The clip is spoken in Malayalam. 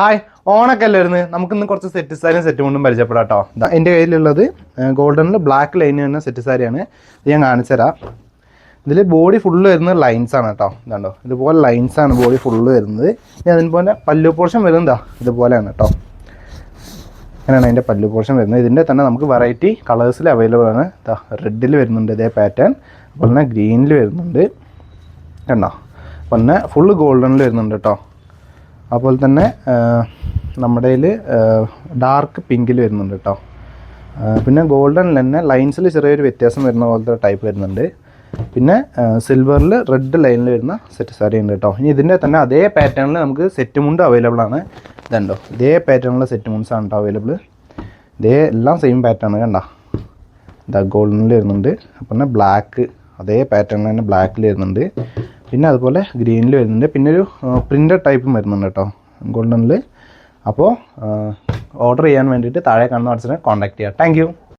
ഹായ് ഓണൊക്കെ അല്ലേ വരുന്നത് നമുക്കിന്ന് കുറച്ച് സെറ്റ് സാരിയും സെറ്റ് മുണ്ടും പരിചയപ്പെടാം കേട്ടോ എന്റെ കയ്യിലുള്ളത് ഗോൾഡനിൽ ബ്ലാക്ക് ലൈൻ വരുന്ന സെറ്റ് സാരിയാണ് ഇത് ഞാൻ കാണിച്ചു തരാം. ഇതിൽ ബോഡി ഫുള്ള് വരുന്നത് ലൈൻസ് ആണ് കേട്ടോ ഇതാണ്ടോ? ഇതുപോലെ ലൈൻസ് ആണ് ബോഡി ഫുള്ള് വരുന്നത്. ഇനി അതിനുപോലെ പല്ലു പോർഷൻ വരുന്നതാ ഇതുപോലെയാണ് കേട്ടോ അങ്ങനെയാണ് അതിന്റെ പല്ലു പോർഷൻ വരുന്നത്. ഇതിന്റെ തന്നെ നമുക്ക് വെറൈറ്റി കളേഴ്സിൽ അവൈലബിൾ ആണ്. ഇതാ റെഡിൽ വരുന്നുണ്ട് ഇതേ പാറ്റേൺ അതുപോലെ തന്നെ ഗ്രീനിൽ വരുന്നുണ്ട്. കണ്ടോ? പിന്നെ ഫുള്ള് ഗോൾഡനിൽ വരുന്നുണ്ട് കേട്ടോ അതുപോലെ തന്നെ നമ്മുടെ കയ്യിൽ ഡാർക്ക് പിങ്കിൽ വരുന്നുണ്ട് കേട്ടോ പിന്നെ ഗോൾഡനിൽ തന്നെ ലൈൻസിൽ ചെറിയൊരു വ്യത്യാസം വരുന്ന പോലത്തെ ടൈപ്പ് വരുന്നുണ്ട്. പിന്നെ സിൽവറിൽ റെഡ് ലൈനിൽ വരുന്ന സെറ്റ് സാരി ഉണ്ട് കേട്ടോ ഇനി ഇതിന്റെ തന്നെ അതേ പാറ്റേണിൽ നമുക്ക് സെറ്റ് മുണ്ട് അവൈലബിൾ ആണ്. ഇതുണ്ടോ? ഇതേ പാറ്റേണിലുള്ള സെറ്റ് മുണ്ട്സ് ആണ് കേട്ടോ അവൈലബിൾ ഇതേ എല്ലാം സെയിം പാറ്റേൺ കണ്ട. ഇതാ ഗോൾഡനിൽ വരുന്നുണ്ട്. അപ്പം തന്നെ ബ്ലാക്ക് അതേ പാറ്റേണിൽ തന്നെ ബ്ലാക്കിൽ വരുന്നുണ്ട്. പിന്നെ അതുപോലെ ഗ്രീനിൽ വരുന്നുണ്ട്. പിന്നെ ഒരു പ്രിന്റഡ് ടൈപ്പും വരുന്നുണ്ട് കേട്ടോ. ഗോൾഡനിൽ അപ്പോൾ ഓർഡർ ചെയ്യാൻ വേണ്ടിയിട്ട് താഴെ കാണുന്ന വാട്സിനെ കോൺടാക്ട് ചെയ്യാം. താങ്ക്